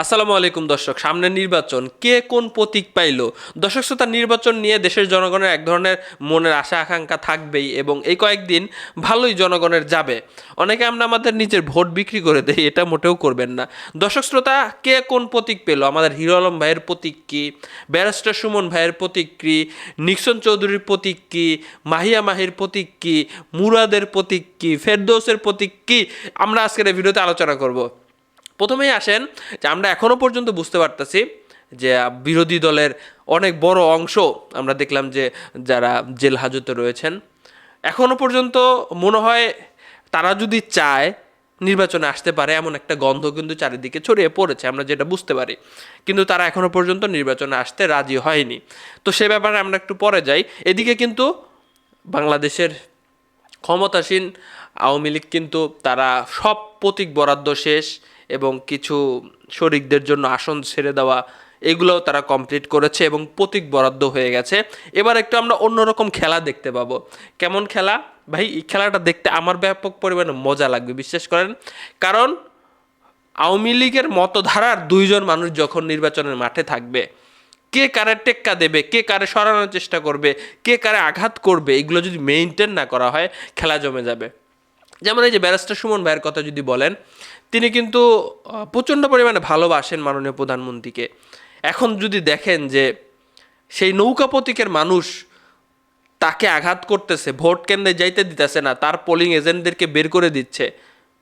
আসসালামু আলাইকুম দর্শক, সামনে নির্বাচন। কে কোন প্রতীক পাইলো? দর্শক শ্রোতা, নির্বাচন নিয়ে দেশের জনগণের এক ধরনের মনের আশা, আকাঙ্ক্ষা থাকবেই এবং এই কয়েকদিন ভালোই জনগণের যাবে। অনেকে আমরা আমাদের নিজের ভোট বিক্রি করে দেই, এটা মোটেও করবেন না। দর্শক শ্রোতা, কে কোন প্রতীক পেল? আমাদের হিরো আলম ভাইয়ের প্রতীক কি? ব্যারিস্টার সুমন ভাইয়ের প্রতীক কি? নিক্সন চৌধুরীর প্রতীক কি? মাহিয়া মাহির প্রতীক কি? মুরাদের প্রতীক কি? ফেরদৌসের প্রতীক কি? আমরা আজকের এই ভিডিওতে আলোচনা করব। প্রথমেই আসেন যে আমরা এখনও পর্যন্ত বুঝতে পারতেছি যে বিরোধী দলের অনেক বড় অংশ আমরা দেখলাম যে যারা জেল হাজতে রয়েছেন। এখনও পর্যন্ত মনে হয় তারা যদি চায় নির্বাচনে আসতে পারে এমন একটা গন্ধ কিন্তু চারিদিকে ছড়িয়ে পড়েছে, আমরা যেটা বুঝতে পারি। কিন্তু তারা এখনও পর্যন্ত নির্বাচনে আসতে রাজি হয়নি। তো সে ব্যাপারে আমরা একটু পরে যাই। এদিকে কিন্তু বাংলাদেশের ক্ষমতাসীন আওয়ামী লীগ কিন্তু তারা সব প্রতীক বরাদ্দ শেষ এবং কিছু শরিকদের জন্য আসন ছেড়ে দেওয়া, এগুলোও তারা কমপ্লিট করেছে এবং প্রতীক বরাদ্দ হয়ে গেছে। এবার একটু আমরা অন্যরকম খেলা দেখতে পাবো। কেমন খেলা? ভাই, এই খেলাটা দেখতে আমার ব্যাপক পরিমাণে মজা লাগবে, বিশ্বাস করেন? কারণ আওয়ামী লীগের মতধারার দুইজন মানুষ যখন নির্বাচনের মাঠে থাকবে, কে কারে টেক্কা দেবে, কে কারে সরানোর চেষ্টা করবে, কে কারে আঘাত করবে, এগুলো যদি মেনটেন না করা হয়, খেলা জমে যাবে। যেমন এই যে ব্যারিস্টার সুমন ভাইয়ের কথা যদি বলেন, তিনি কিন্তু প্রচণ্ড পরিমাণে ভালোবাসেন মাননীয় প্রধানমন্ত্রীকে। এখন যদি দেখেন যে সেই নৌকা প্রতীকের মানুষ তাকে আঘাত করতেছে, ভোট কেন্দ্রে যাইতে দিতেছে না, তার পোলিং এজেন্টদেরকে বের করে দিচ্ছে,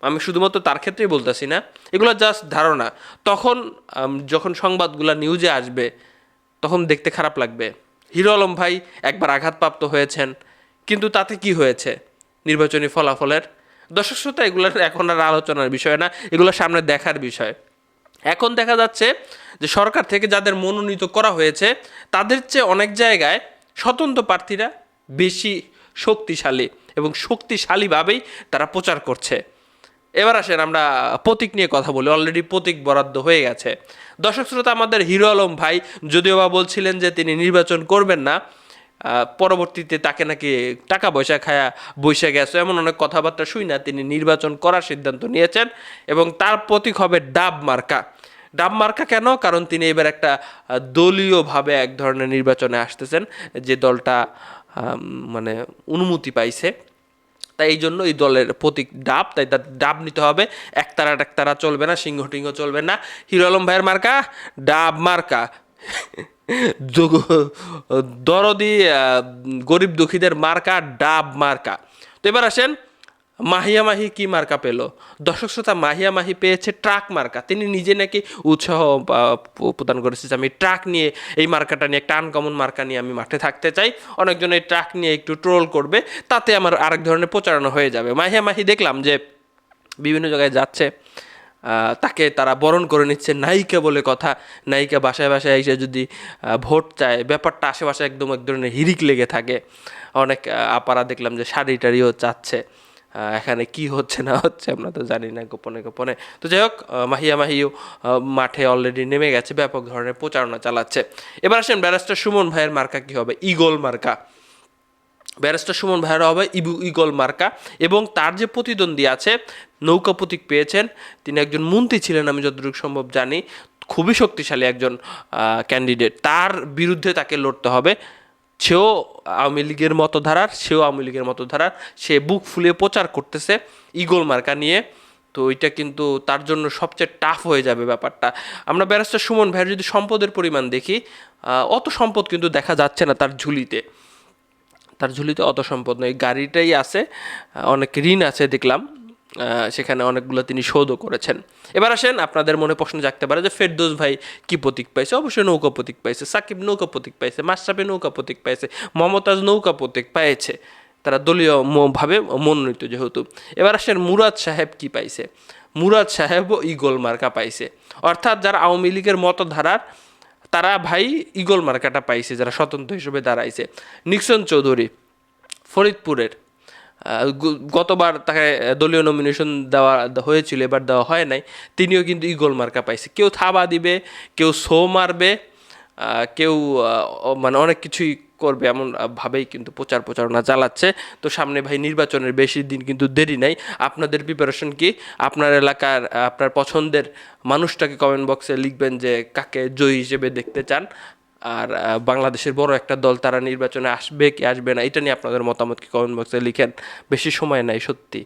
আমি শুধুমাত্র তার ক্ষেত্রেই বলতেছি না, এগুলো জাস্ট ধারণা। তখন যখন সংবাদগুলো নিউজে আসবে, তখন দেখতে খারাপ লাগবে। হিরো আলম ভাই একবার আঘাতপ্রাপ্ত হয়েছেন, কিন্তু তাতে কি হয়েছে? নির্বাচনী ফলাফলের দর্শক শ্রোতা, এগুলোর এখন আর আলোচনার বিষয় না, এগুলো সামনে দেখার বিষয়। এখন দেখা যাচ্ছে যে সরকার থেকে যাদের মনোনীত করা হয়েছে, তাদের চেয়ে অনেক জায়গায় স্বতন্ত্র প্রার্থীরা বেশি শক্তিশালী এবং শক্তিশালীভাবেই তারা প্রচার করছে। এবার আসেন আমরা প্রতীক নিয়ে কথা বলি অলরেডি প্রতীক বরাদ্দ হয়ে গেছে। দর্শক শ্রোতা, আমাদের হিরো আলম ভাই যদিও বা বলছিলেন যে তিনি নির্বাচন করবেন না পরবর্তীতে তাকে নাকি টাকা পয়সা খায়া বসে গেছে। এমন অনেক কথাবার্তা শুই না, তিনি নির্বাচন করার সিদ্ধান্ত নিয়েছেন এবং তার প্রতীক হবে ডাব মার্কা। ডাব মার্কা কেন? কারণ তিনি এবার একটা দলীয়ভাবে এক ধরনের নির্বাচনে আসতেছেন, যে দলটা মানে অনুমতি পাইছে। তাই এই জন্য এই দলের প্রতীক ডাব, তাই তার ডাব নিতে হবে। একতারা একতারা চলবে না, সিংহ টিংহ চলবে না। হিরো আলম ভাইয়ের মার্কা, ডাব মার্কা। দরদি গরিব দুঃখীদের মার্কা, ডাব মার্কা। তো এবার আসেন মাহিয়া মাহি কি মার্কা পেল? দর্শক শ্রোতা মাহিয়া মাহি পেয়েছে ট্রাক মার্কা। তিনি নিজে নাকি উৎসাহ প্রদান করেছে যে আমি ট্রাক নিয়ে, এই মার্কাটা নিয়ে, একটা আনকমন মার্কা নিয়ে আমি মাঠে থাকতে চাই। অনেকজন এই ট্রাক নিয়ে একটু ট্রোল করবে, তাতে আমার আরেক ধরনের প্রচারণা হয়ে যাবে। মাহিয়া মাহি দেখলাম যে বিভিন্ন জায়গায় যাচ্ছে। তাকে তারা বরণ করে নিচ্ছে নায়িকা বলে কথা। নায়িকা বাসায় বাসায় এসে যদি ভোট চায়, ব্যাপারটা আশেপাশে একদম এক ধরনের হিরিক লেগে থাকে। অনেক আপারা দেখলাম যে শাড়ি টাড়িও চাচ্ছে। এখানে কি হচ্ছে না হচ্ছে আমরা তো জানি না গোপনে গোপনে। তো যাই হোক মাহিয়া মাহিও মাঠে অলরেডি নেমে গেছে, ব্যাপক ধরনের প্রচারণা চালাচ্ছে। এবার আসেন ব্যারিস্টার সুমন ভাইয়ের মার্কা কি হবে? ইগল মার্কা। ব্যারিস্টার সুমন ভাইয়ের হবে ইবু ইগল মার্কা এবং তার যে প্রতিদ্বন্দ্বী আছে, নৌকা প্রতীক পেয়েছেন। তিনি একজন মন্ত্রী ছিলেন, আমি যতটুকু সম্ভব জানি। খুবই শক্তিশালী একজন ক্যান্ডিডেট তার বিরুদ্ধে তাকে লড়তে হবে। সেও আওয়ামী লীগের মতো ধারার সেও আওয়ামী লীগের মতো ধারার সে বুক ফুলিয়ে প্রচার করতেছে ইগল মার্কা নিয়ে। তো এটা কিন্তু তার জন্য সবচেয়ে টাফ হয়ে যাবে ব্যাপারটা। আমরা ব্যারিস্টার সুমন ভাইয়ের যদি সম্পদের পরিমাণ দেখি অত সম্পদ কিন্তু দেখা যাচ্ছে না তার ঝুলিতে। তার ঝুলিতে অত সম্পদ নয় গাড়িটাই আছে, অনেক ঋণ আছে দেখলাম সেখানে অনেকগুলো তিনি শোধও করেছেন। এবার আসেন আপনাদের মনে প্রশ্ন জাগতে পারে যে, ফেরদৌস ভাই কি প্রতীক পাইছে? অবশ্যই নৌকা প্রতীক পাইছে, সাকিব নৌকা প্রতীক পাইছে, মাশরাফি নৌকা প্রতীক পাইছে, মমতাজ নৌকা প্রতীক পেয়েছে তারা দলীয় ম- মনোনীত যেহেতু। এবার আসেন মুরাদ সাহেব কি পাইছে? মুরাদ সাহেবও ইগল মার্কা পাইছে। অর্থাৎ যারা আওয়ামী লীগের মতধারার, তারা ভাই ইগল মার্কাটা পাইছে, যারা স্বতন্ত্র হিসেবে দাঁড়াইছে। নিক্সন চৌধুরী ফরিদপুরের। গতবার তাকে দলীয় নমিনেশন দেওয়া হয়েছিল, এবার দেওয়া হয় নাই। তিনিও কিন্তু ইগল মার্কা পাইছে। কেউ থাবা দিবে, কেউ শো মারবে কেউ মানে অনেক কিছুই করবে এমন ভাবেই কিন্তু প্রচার প্রচারণা চালাচ্ছে। তো সামনে ভাই নির্বাচনের বেশি দিন কিন্তু দেরি নাই। আপনাদের প্রিপারেশন কি? আপনার এলাকার, আপনার পছন্দের মানুষটাকে কমেন্ট বক্সে লিখবেন যে কাকে জয়ী হিসেবে দেখতে চান। আর বাংলাদেশের বড় একটা দল তারা নির্বাচনে আসবে কি আসবে না, এটা নিয়ে আপনাদের মতামত কি কমেন্ট বক্সে লিখেন? বেশি সময় নাই, সত্যি।